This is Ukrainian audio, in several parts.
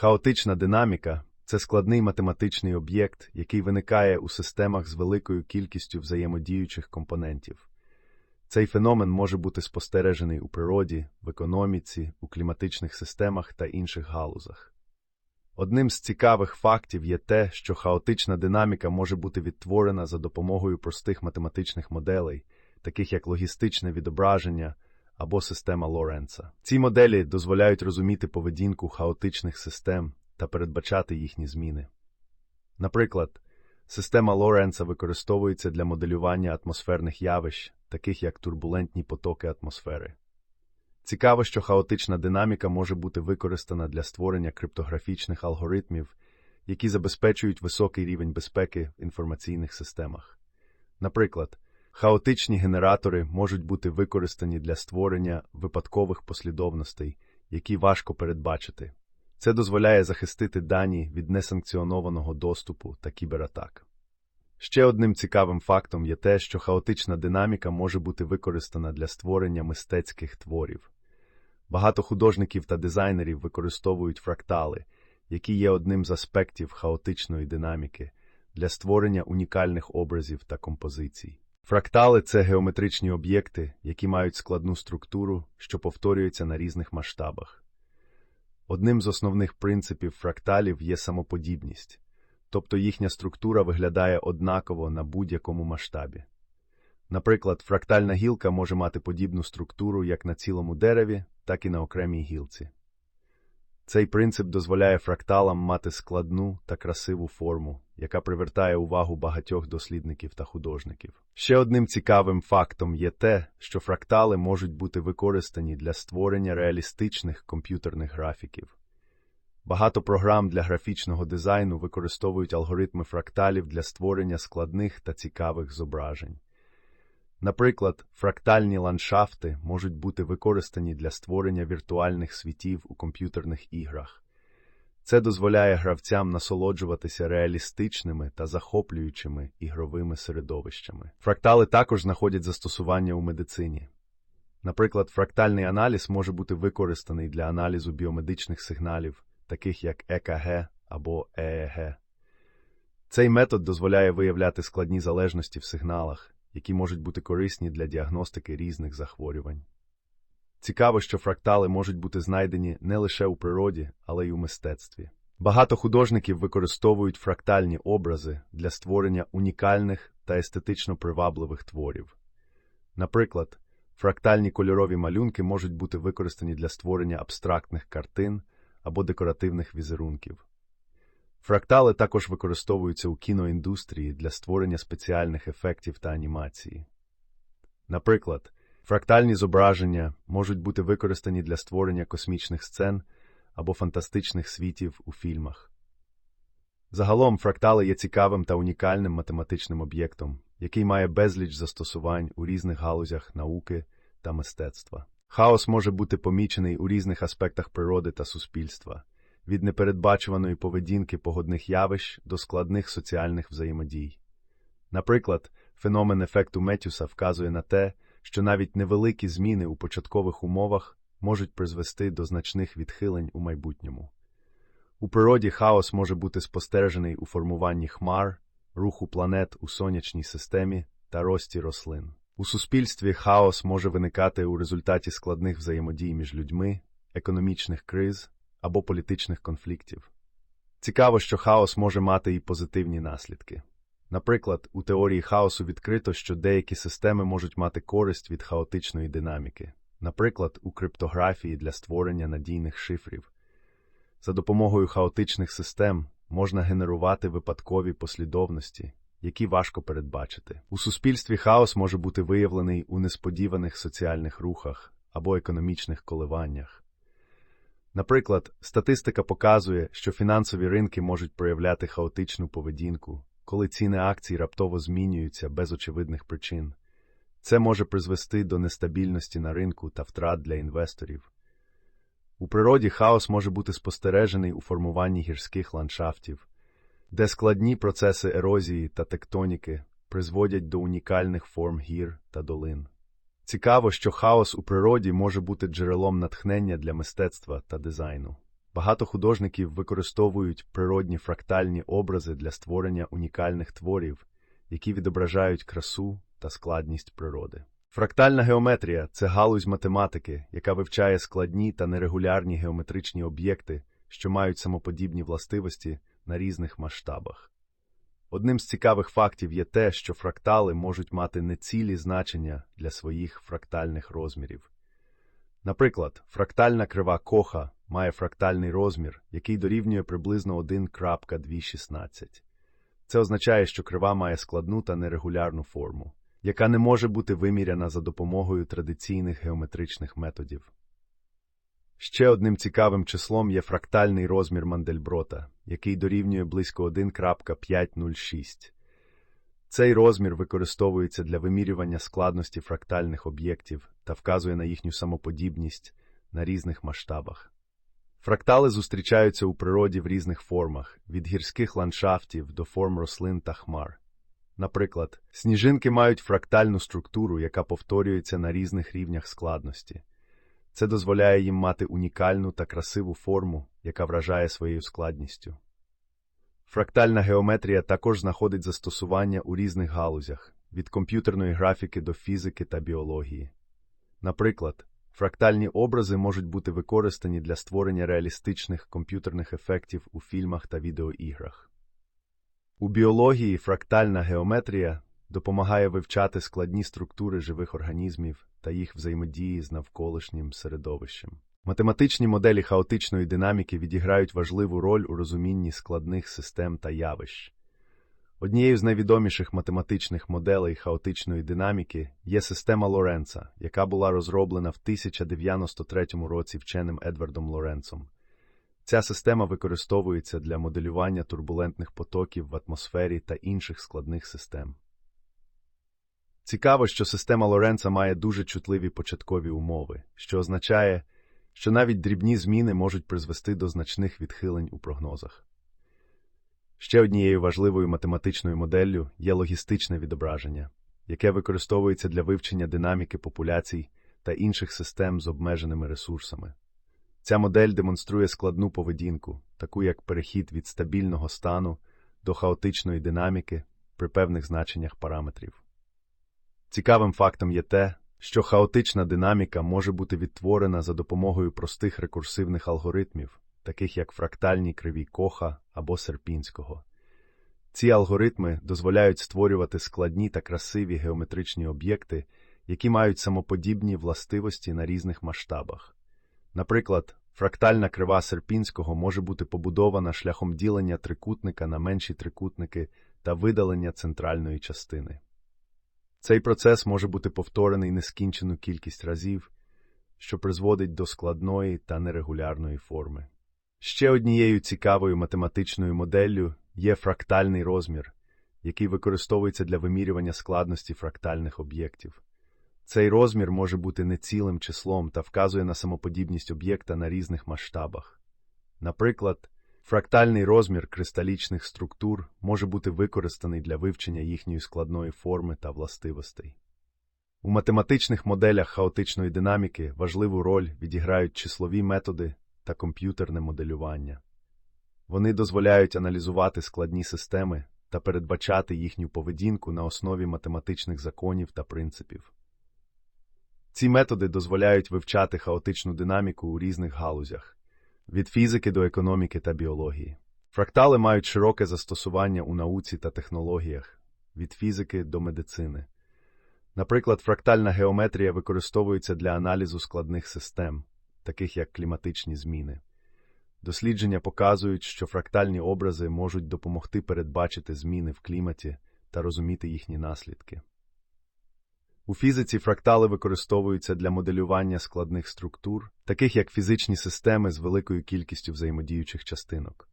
Хаотична динаміка це складний математичний об'єкт, який виникає у системах з великою кількістю взаємодіючих компонентів. Цей феномен може бути спостережений у природі, в економіці, у кліматичних системах та інших галузах. Одним з цікавих фактів є те, що хаотична динаміка може бути відтворена за допомогою простих математичних моделей, таких як логістичне відображення або система Лоренца. Ці моделі дозволяють розуміти поведінку хаотичних систем та передбачати їхні зміни. Наприклад, система Лоренца використовується для моделювання атмосферних явищ, таких як турбулентні потоки атмосфери. Цікаво, що хаотична динаміка може бути використана для створення криптографічних алгоритмів, які забезпечують високий рівень безпеки в інформаційних системах. Наприклад, хаотичні генератори можуть бути використані для створення випадкових послідовностей, які важко передбачити. Це дозволяє захистити дані від несанкціонованого доступу та кібератак. Ще одним цікавим фактом є те, що хаотична динаміка може бути використана для створення мистецьких творів. Багато художників та дизайнерів використовують фрактали, які є одним з аспектів хаотичної динаміки для створення унікальних образів та композицій. Фрактали це геометричні об'єкти, які мають складну структуру, що повторюється на різних масштабах. Одним з основних принципів фракталів є самоподібність, тобто їхня структура виглядає однаково на будь-якому масштабі. Наприклад, фрактальна гілка може мати подібну структуру як на цілому дереві, так і на окремій гілці. Цей принцип дозволяє фракталам мати складну та красиву форму, яка привертає увагу багатьох дослідників та художників. Ще одним цікавим фактом є те, що фрактали можуть бути використані для створення реалістичних комп'ютерних графіків. Багато програм для графічного дизайну використовують алгоритми фракталів для створення складних та цікавих зображень. Наприклад, фрактальні ландшафти можуть бути використані для створення віртуальних світів у комп'ютерних іграх. Це дозволяє гравцям насолоджуватися реалістичними та захоплюючими ігровими середовищами. Фрактали також знаходять застосування у медицині. Наприклад, фрактальний аналіз може бути використаний для аналізу біомедичних сигналів, таких як ЕКГ або ЕЕГ. Цей метод дозволяє виявляти складні залежності в сигналах, які можуть бути корисні для діагностики різних захворювань. Цікаво, що фрактали можуть бути знайдені не лише у природі, але й у мистецтві. Багато художників використовують фрактальні образи для створення унікальних та естетично привабливих творів. Наприклад, фрактальні кольорові малюнки можуть бути використані для створення абстрактних картин або декоративних візерунків. Фрактали також використовуються у кіноіндустрії для створення спеціальних ефектів та анімації. Наприклад, фрактальні зображення можуть бути використані для створення космічних сцен або фантастичних світів у фільмах. Загалом, фрактали є цікавим та унікальним математичним об'єктом, який має безліч застосувань у різних галузях науки та мистецтва. Хаос може бути помічений у різних аспектах природи та суспільства від непередбачуваної поведінки погодних явищ до складних соціальних взаємодій. Наприклад, феномен ефекту Метюса вказує на те, що навіть невеликі зміни у початкових умовах можуть призвести до значних відхилень у майбутньому. У природі хаос може бути спостережений у формуванні хмар, руху планет у сонячній системі та рості рослин. У суспільстві хаос може виникати у результаті складних взаємодій між людьми, економічних криз або політичних конфліктів. Цікаво, що хаос може мати і позитивні наслідки. Наприклад, у теорії хаосу відкрито, що деякі системи можуть мати користь від хаотичної динаміки, наприклад, у криптографії для створення надійних шифрів. За допомогою хаотичних систем можна генерувати випадкові послідовності, які важко передбачити. У суспільстві хаос може бути виявлений у несподіваних соціальних рухах або економічних коливаннях. Наприклад, статистика показує, що фінансові ринки можуть проявляти хаотичну поведінку, коли ціни акцій раптово змінюються без очевидних причин. Це може призвести до нестабільності на ринку та втрат для інвесторів. У природі хаос може бути спостережений у формуванні гірських ландшафтів, де складні процеси ерозії та тектоніки призводять до унікальних форм гір та долин. Цікаво, що хаос у природі може бути джерелом натхнення для мистецтва та дизайну. Багато художників використовують природні фрактальні образи для створення унікальних творів, які відображають красу та складність природи. Фрактальна геометрія це галузь математики, яка вивчає складні та нерегулярні геометричні об'єкти, що мають самоподібні властивості на різних масштабах. Одним з цікавих фактів є те, що фрактали можуть мати нецілі значення для своїх фрактальних розмірів. Наприклад, фрактальна крива коха має фрактальний розмір, який дорівнює приблизно 1.216. Це означає, що крива має складну та нерегулярну форму, яка не може бути виміряна за допомогою традиційних геометричних методів. Ще одним цікавим числом є фрактальний розмір Мандельброта, який дорівнює близько 1.506. Цей розмір використовується для вимірювання складності фрактальних об'єктів та вказує на їхню самоподібність на різних масштабах. Фрактали зустрічаються у природі в різних формах, від гірських ландшафтів до форм рослин та хмар. Наприклад, сніжинки мають фрактальну структуру, яка повторюється на різних рівнях складності. Це дозволяє їм мати унікальну та красиву форму, яка вражає своєю складністю. Фрактальна геометрія також знаходить застосування у різних галузях від комп'ютерної графіки до фізики та біології. Наприклад, фрактальні образи можуть бути використані для створення реалістичних комп'ютерних ефектів у фільмах та відеоіграх. У біології фрактальна геометрія допомагає вивчати складні структури живих організмів та їх взаємодії з навколишнім середовищем. Математичні моделі хаотичної динаміки відіграють важливу роль у розумінні складних систем та явищ. Однією з найвідоміших математичних моделей хаотичної динаміки є система Лоренца, яка була розроблена в 1093 році вченим Едвардом Лоренцом. Ця система використовується для моделювання турбулентних потоків в атмосфері та інших складних систем. Цікаво, що система Лоренца має дуже чутливі початкові умови, що означає, що навіть дрібні зміни можуть призвести до значних відхилень у прогнозах. Ще однією важливою математичною моделлю є логістичне відображення, яке використовується для вивчення динаміки популяцій та інших систем з обмеженими ресурсами. Ця модель демонструє складну поведінку, таку як перехід від стабільного стану до хаотичної динаміки при певних значеннях параметрів. Цікавим фактом є те, що хаотична динаміка може бути відтворена за допомогою простих рекурсивних алгоритмів, таких як фрактальні криві коха або серпінського. Ці алгоритми дозволяють створювати складні та красиві геометричні об'єкти, які мають самоподібні властивості на різних масштабах. Наприклад, фрактальна крива серпінського може бути побудована шляхом ділення трикутника на менші трикутники та видалення центральної частини. Цей процес може бути повторений нескінчену кількість разів, що призводить до складної та нерегулярної форми. Ще однією цікавою математичною моделлю є фрактальний розмір, який використовується для вимірювання складності фрактальних об'єктів. Цей розмір може бути нецілим числом та вказує на самоподібність об'єкта на різних масштабах. Наприклад, Фрактальний розмір кристалічних структур може бути використаний для вивчення їхньої складної форми та властивостей. У математичних моделях хаотичної динаміки важливу роль відіграють числові методи та комп'ютерне моделювання. Вони дозволяють аналізувати складні системи та передбачати їхню поведінку на основі математичних законів та принципів. Ці методи дозволяють вивчати хаотичну динаміку у різних галузях від фізики до економіки та біології. Фрактали мають широке застосування у науці та технологіях від фізики до медицини. Наприклад, фрактальна геометрія використовується для аналізу складних систем, таких як кліматичні зміни. Дослідження показують, що фрактальні образи можуть допомогти передбачити зміни в кліматі та розуміти їхні наслідки. У фізиці фрактали використовуються для моделювання складних структур, таких як фізичні системи з великою кількістю взаємодіючих частинок.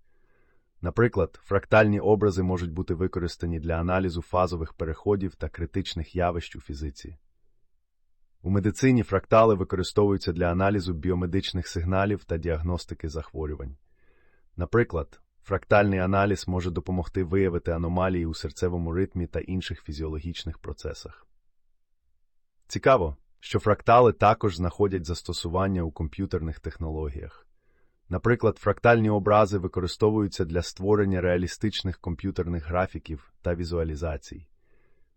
Наприклад, фрактальні образи можуть бути використані для аналізу фазових переходів та критичних явищ у фізиці. У медицині фрактали використовуються для аналізу біомедичних сигналів та діагностики захворювань. Наприклад, фрактальний аналіз може допомогти виявити аномалії у серцевому ритмі та інших фізіологічних процесах. Цікаво, що фрактали також знаходять застосування у комп'ютерних технологіях. Наприклад, фрактальні образи використовуються для створення реалістичних комп'ютерних графіків та візуалізацій.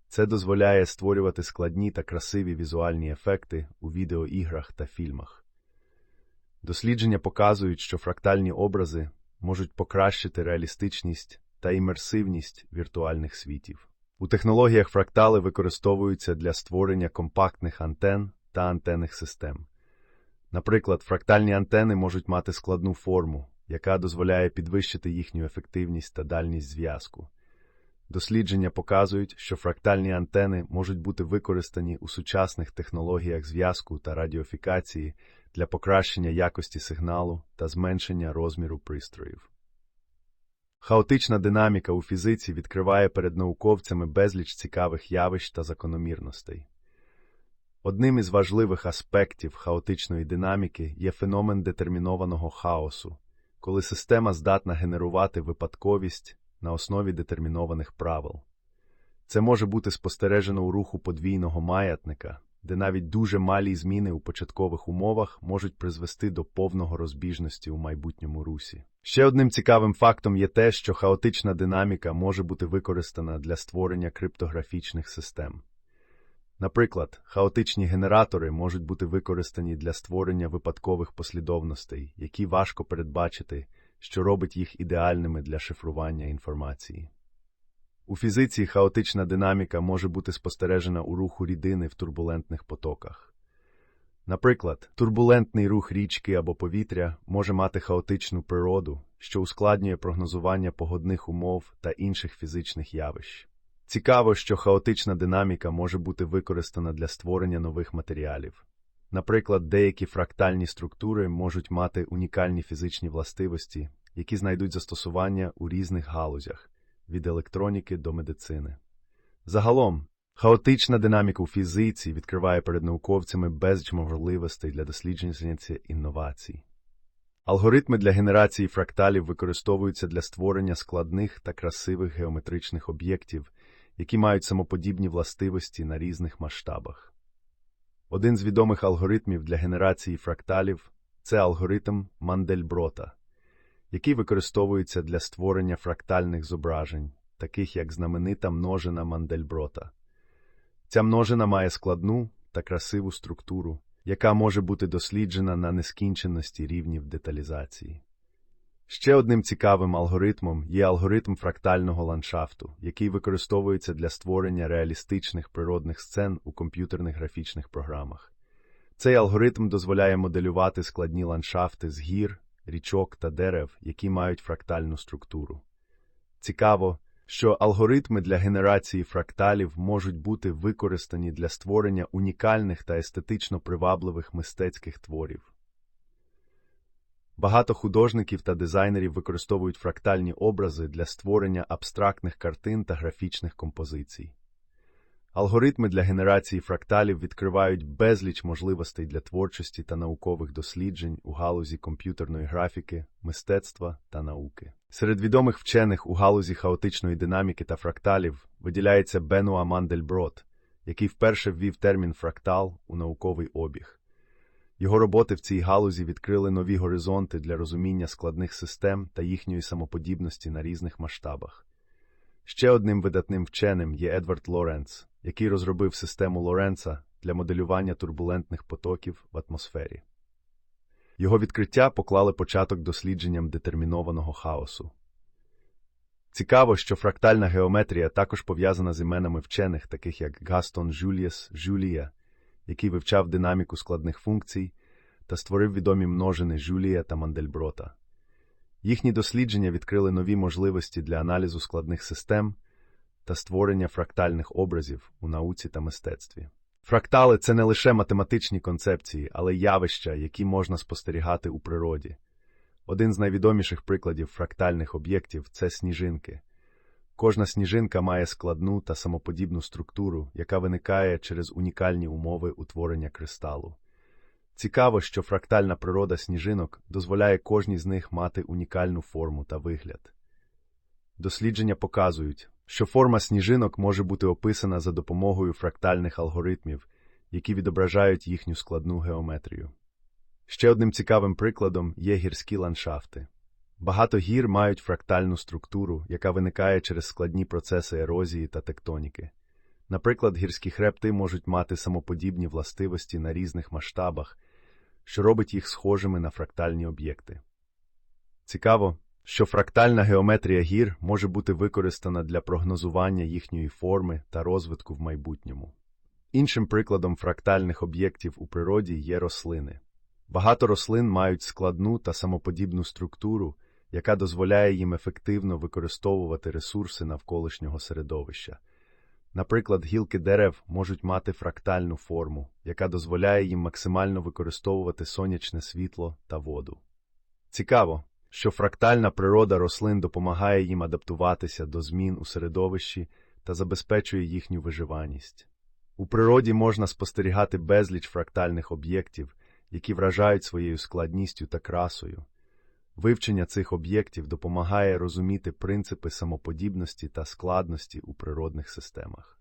Це дозволяє створювати складні та красиві візуальні ефекти у відеоіграх та фільмах. Дослідження показують, що фрактальні образи можуть покращити реалістичність та імерсивність віртуальних світів. У технологіях фрактали використовуються для створення компактних антен та антенних систем. Наприклад, фрактальні антени можуть мати складну форму, яка дозволяє підвищити їхню ефективність та дальність зв'язку. Дослідження показують, що фрактальні антени можуть бути використані у сучасних технологіях зв'язку та радіофікації для покращення якості сигналу та зменшення розміру пристроїв. Хаотична динаміка у фізиці відкриває перед науковцями безліч цікавих явищ та закономірностей. Одним із важливих аспектів хаотичної динаміки є феномен детермінованого хаосу, коли система здатна генерувати випадковість на основі детермінованих правил. Це може бути спостережено у руху подвійного маятника, де навіть дуже малі зміни у початкових умовах можуть призвести до повного розбіжності у майбутньому русі. Ще одним цікавим фактом є те, що хаотична динаміка може бути використана для створення криптографічних систем. Наприклад, хаотичні генератори можуть бути використані для створення випадкових послідовностей, які важко передбачити, що робить їх ідеальними для шифрування інформації. У фізиці хаотична динаміка може бути спостережена у руху рідини в турбулентних потоках. Наприклад, турбулентний рух річки або повітря може мати хаотичну природу, що ускладнює прогнозування погодних умов та інших фізичних явищ. Цікаво, що хаотична динаміка може бути використана для створення нових матеріалів. Наприклад, деякі фрактальні структури можуть мати унікальні фізичні властивості, які знайдуть застосування у різних галузях від електроніки до медицини. Загалом, хаотична динаміка у фізиці відкриває перед науковцями безліч можливостей для дослідження інновацій. Алгоритми для генерації фракталів використовуються для створення складних та красивих геометричних об'єктів, які мають самоподібні властивості на різних масштабах. Один з відомих алгоритмів для генерації фракталів це алгоритм Мандельброта який використовується для створення фрактальних зображень, таких як знаменита множина Мандельброта. Ця множина має складну та красиву структуру, яка може бути досліджена на нескінченності рівнів деталізації. Ще одним цікавим алгоритмом є алгоритм фрактального ландшафту, який використовується для створення реалістичних природних сцен у комп'ютерних графічних програмах. Цей алгоритм дозволяє моделювати складні ландшафти з гір, річок та дерев, які мають фрактальну структуру. Цікаво, що алгоритми для генерації фракталів можуть бути використані для створення унікальних та естетично привабливих мистецьких творів. Багато художників та дизайнерів використовують фрактальні образи для створення абстрактних картин та графічних композицій. Алгоритми для генерації фракталів відкривають безліч можливостей для творчості та наукових досліджень у галузі комп'ютерної графіки, мистецтва та науки. Серед відомих вчених у галузі хаотичної динаміки та фракталів виділяється Бенуа Мандельброд, який вперше ввів термін фрактал у науковий обіг. Його роботи в цій галузі відкрили нові горизонти для розуміння складних систем та їхньої самоподібності на різних масштабах. Ще одним видатним вченим є Едвард Лоренц, який розробив систему Лоренца для моделювання турбулентних потоків в атмосфері. Його відкриття поклали початок дослідженням детермінованого хаосу. Цікаво, що фрактальна геометрія також пов'язана з іменами вчених, таких як Гастон Жюлієс Жюлія, який вивчав динаміку складних функцій та створив відомі множини Жюлія та Мандельброта. Їхні дослідження відкрили нові можливості для аналізу складних систем та створення фрактальних образів у науці та мистецтві. Фрактали це не лише математичні концепції, але й явища, які можна спостерігати у природі. Один з найвідоміших прикладів фрактальних об'єктів це сніжинки. Кожна сніжинка має складну та самоподібну структуру, яка виникає через унікальні умови утворення кристалу. Цікаво, що фрактальна природа сніжинок дозволяє кожній з них мати унікальну форму та вигляд. Дослідження показують, що форма сніжинок може бути описана за допомогою фрактальних алгоритмів, які відображають їхню складну геометрію. Ще одним цікавим прикладом є гірські ландшафти. Багато гір мають фрактальну структуру, яка виникає через складні процеси ерозії та тектоніки. Наприклад, гірські хребти можуть мати самоподібні властивості на різних масштабах, що робить їх схожими на фрактальні об'єкти. Цікаво, що фрактальна геометрія гір може бути використана для прогнозування їхньої форми та розвитку в майбутньому. Іншим прикладом фрактальних об'єктів у природі є рослини. Багато рослин мають складну та самоподібну структуру, яка дозволяє їм ефективно використовувати ресурси навколишнього середовища. Наприклад, гілки дерев можуть мати фрактальну форму, яка дозволяє їм максимально використовувати сонячне світло та воду. Цікаво, що фрактальна природа рослин допомагає їм адаптуватися до змін у середовищі та забезпечує їхню виживаність. У природі можна спостерігати безліч фрактальних об'єктів, які вражають своєю складністю та красою. Вивчення цих об'єктів допомагає розуміти принципи самоподібності та складності у природних системах.